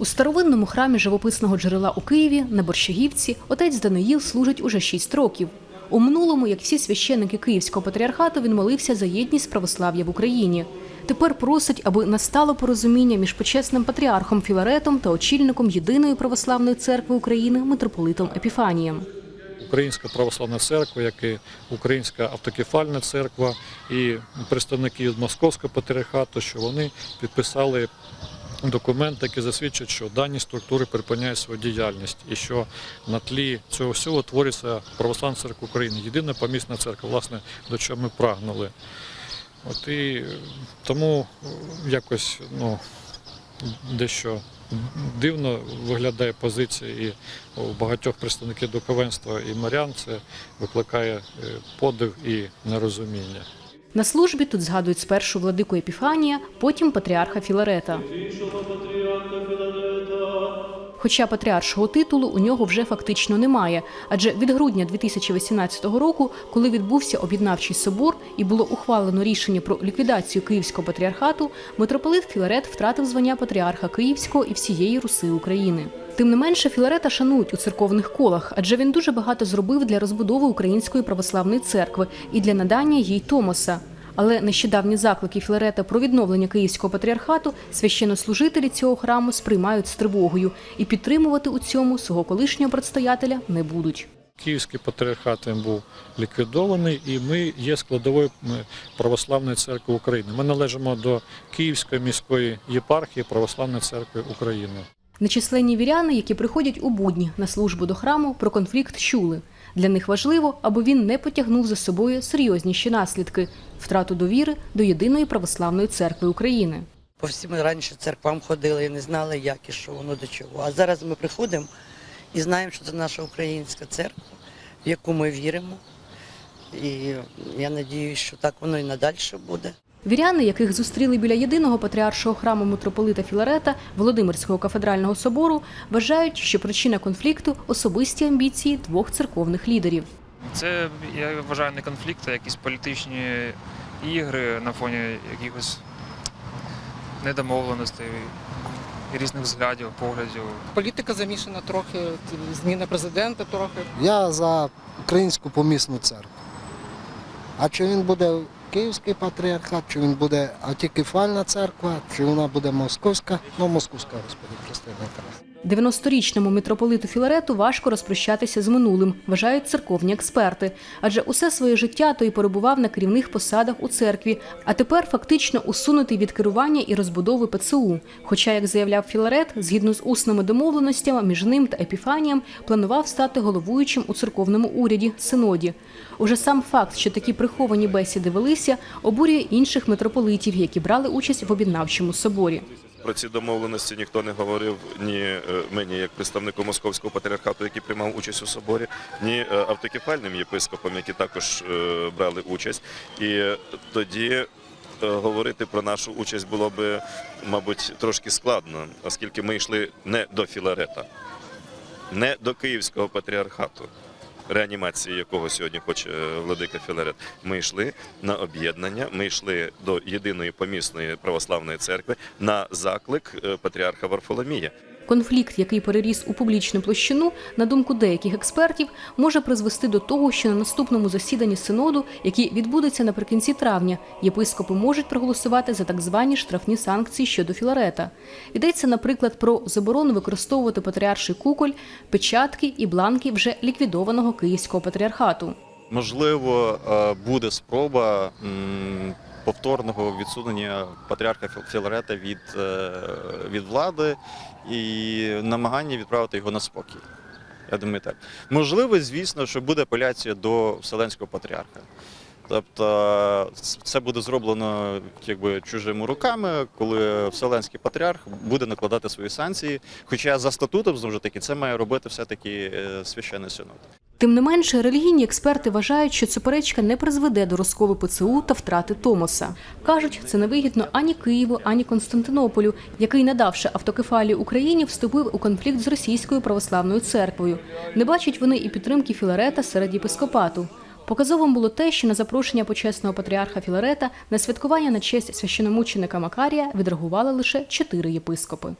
У старовинному храмі живописного джерела у Києві на Борщагівці отець Даниїл служить уже шість років. У минулому, як всі священники Київського патріархату, він молився за єдність православ'я в Україні. Тепер просить, аби настало порозуміння між почесним патріархом Філаретом та очільником єдиної православної церкви України митрополитом Епіфанієм. Українська православна церква, як і Українська автокефальна церква і представники з Московського патріархату, що вони підписали документ, який засвідчує, що дані структури припиняють свою діяльність і що на тлі цього всього твориться Православна церква України, єдина помісна церква, власне, до чого ми прагнули. От і тому якось ну, дещо дивно виглядає позиція і у багатьох представників духовенства і марян це викликає е, подив і нерозуміння. На службі тут згадують спершу владику Епіфанія, потім патріарха Філарета. Хоча патріаршого титулу у нього вже фактично немає, адже від грудня 2018 року, коли відбувся об'єднавчий собор і було ухвалено рішення про ліквідацію Київського патріархату, митрополит Філарет втратив звання патріарха Київського і всієї Руси України. Тим не менше, Філарета шанують у церковних колах, адже він дуже багато зробив для розбудови Української православної церкви і для надання їй Томоса. Але нещодавні заклики Філарета про відновлення Київського патріархату священнослужителі цього храму сприймають з тривогою і підтримувати у цьому свого колишнього предстоятеля не будуть. Київський патріархат був ліквідований, і ми є складовою православної церкви України. Ми належимо до Київської міської єпархії Православної церкви України. Нечисленні віряни, які приходять у будні на службу до храму, про конфлікт чули. Для них важливо, аби він не потягнув за собою серйозніші наслідки втрату довіри до єдиної православної церкви України. По всім раніше церквам ходили і не знали, як і що воно до чого. А зараз ми приходимо і знаємо, що це наша українська церква, в яку ми віримо. І я сподіваюся, що так воно і надалі буде. Віряни, яких зустріли біля єдиного патріаршого храму митрополита Філарета Володимирського кафедрального собору, вважають, що причина конфлікту особисті амбіції двох церковних лідерів. Це я вважаю не конфлікт, а якісь політичні ігри на фоні якихось недомовленостей, різних взглядів, поглядів. Політика замішана трохи, зміна президента трохи. Я за українську помісну церкву. А чи він буде Київський патріархат, чи він буде Атікефальна церква, чи вона буде московська, ну московська, господи, прости, не. 90-річному митрополиту Філарету важко розпрощатися з минулим, вважають церковні експерти. Адже усе своє життя той перебував на керівних посадах у церкві, а тепер фактично усунутий від керування і розбудови ПЦУ. Хоча, як заявляв Філарет, згідно з усними домовленостями між ним та Епіфанієм планував стати головуючим у церковному уряді синоді. Уже сам факт, що такі приховані бесіди велися, обурює інших митрополитів, які брали участь в об'єднавчому соборі. Про ці домовленості ніхто не говорив ні е, мені, як представнику московського патріархату, який приймав участь у соборі, ні е, автокефальним єпископам, які також е, брали участь. І тоді говорити про нашу участь було би, мабуть, трошки складно, оскільки ми йшли не до Філарета, не до Київського патріархату. Реанімації якого сьогодні хоче е, владика Філарет. Ми йшли на об'єднання, ми йшли до єдиної помісної православної церкви на заклик е, патріарха Варфоломія. Конфлікт, який переріс у публічну площину, на думку деяких експертів, може призвести до того, що на наступному засіданні синоду, який відбудеться наприкінці травня, єпископи можуть проголосувати за так звані штрафні санкції щодо Філарета. Йдеться, наприклад, про заборону використовувати патріарший куколь, печатки і бланки вже ліквідованого Київського патріархату. Можливо, е, буде спроба повторного відсунення патріарха Філ- Філарета від, е, від влади і намагання відправити його на спокій. Я думаю, так. Можливо, звісно, що буде апеляція до Вселенського патріарха. Тобто це буде зроблено якби чужими руками, коли Вселенський патріарх буде накладати свої санкції. Хоча за статутом знову ж таки це має робити все-таки е, священний синод. Тим не менше, релігійні експерти вважають, що суперечка не призведе до розколу ПЦУ та втрати Томоса. Кажуть, це не вигідно ані Києву, ані Константинополю, який, надавши автокефалію Україні, вступив у конфлікт з російською православною церквою. Не бачать вони і підтримки Філарета серед єпископату. Показовим було те, що на запрошення почесного патріарха Філарета на святкування на честь священомученика Макарія відреагували лише чотири єпископи.